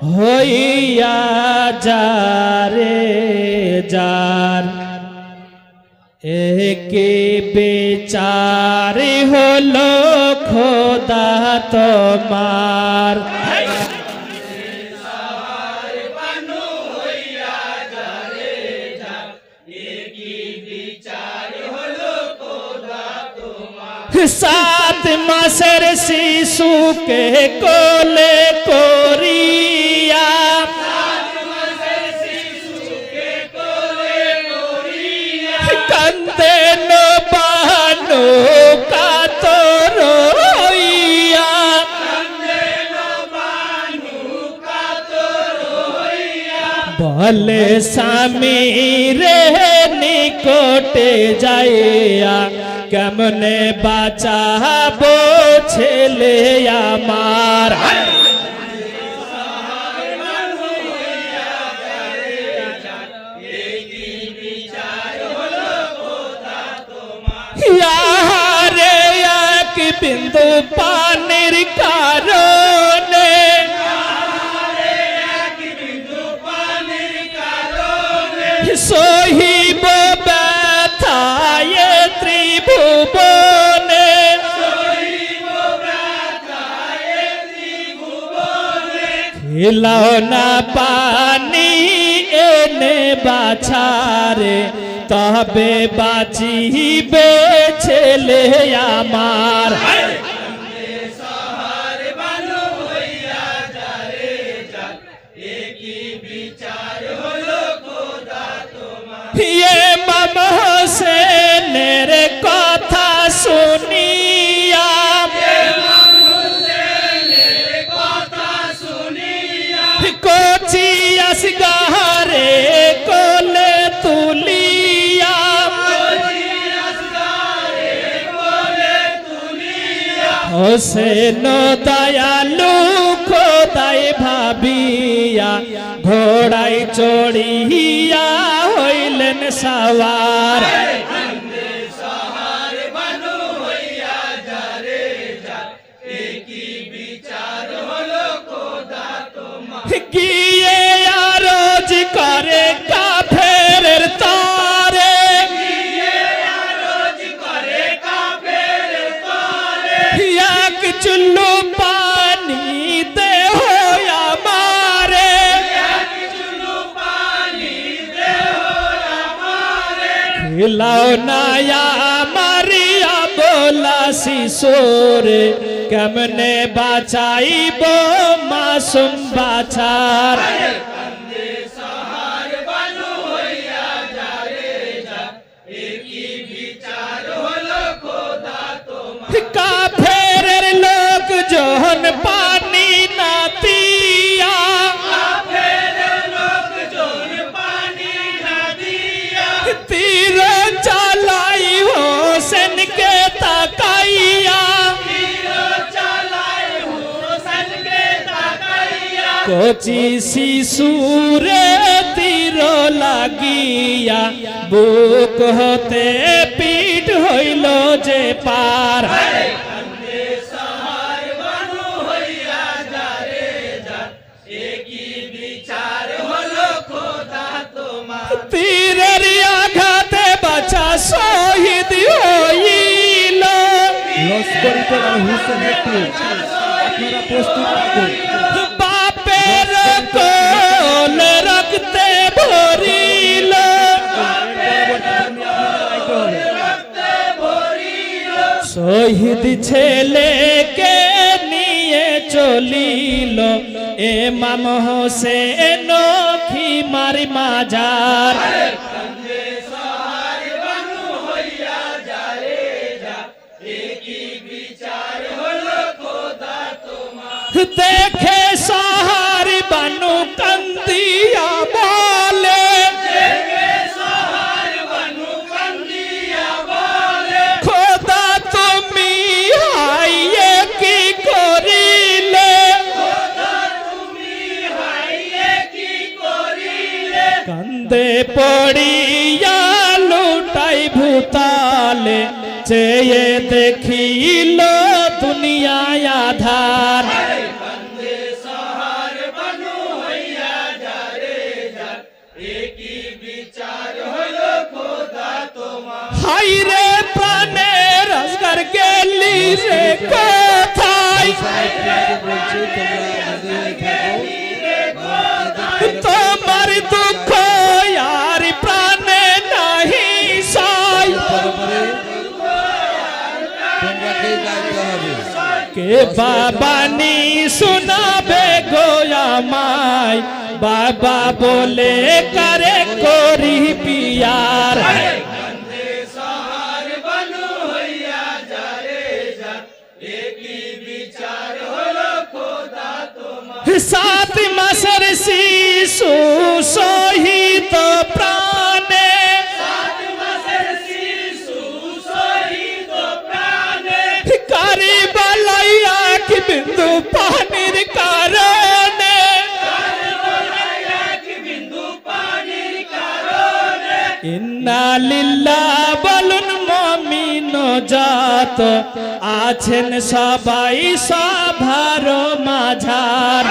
হইয়া যারে যার একে বেচারে হলো খোদা তোমার। সাত মাসের শিশুকে কোলে করিয়া বলে স্বামী রে নিকটে যাইয়া কেমনে বাঁচাবো ছেলে আমার ইয়ারে এক বিন্দু পানির খিলাও না পানি এনে বাছারে তবে বাঁচিবে ছেলে আমার। কচি আসগারে কোলে তুলিয়া। হোসেন দয়ালু খোদাই ভাবিয়া ঘোড়াই চড়িয়া হইলেন সওয়ার। খিলাও নায়া মারিয়া বোলা শিশোরে কেমনে বাঁচাইব মাসুম বাছার কচি শিশুরে তীর লাগিয়া, বুক হতে পিঠ হইল যে পার। তীরের আঘাতে বাছা শহীদ হইল। লস্করিতে আর আপনারা প্রস্তুত থাকুন। শহীদ ছেলেকে নিয়ে চলিল এ মাম হোসেন খিমার মাজার। দেখে পড়িয়া লুটাই ভূতালে চেয়ে দেখিল দুনিয়ায় আধার হাই রে প্রাণে রাজগার গেলি রে কোথায় কে বাবানি শোনাবে গো আমায় বাবা বলে করে করি পিয়ার সাত মাসের বিন্দু পানির কারণে। লিল্লাহ বলুন মমিন জাত আছেন সবাই সভার মাঝার।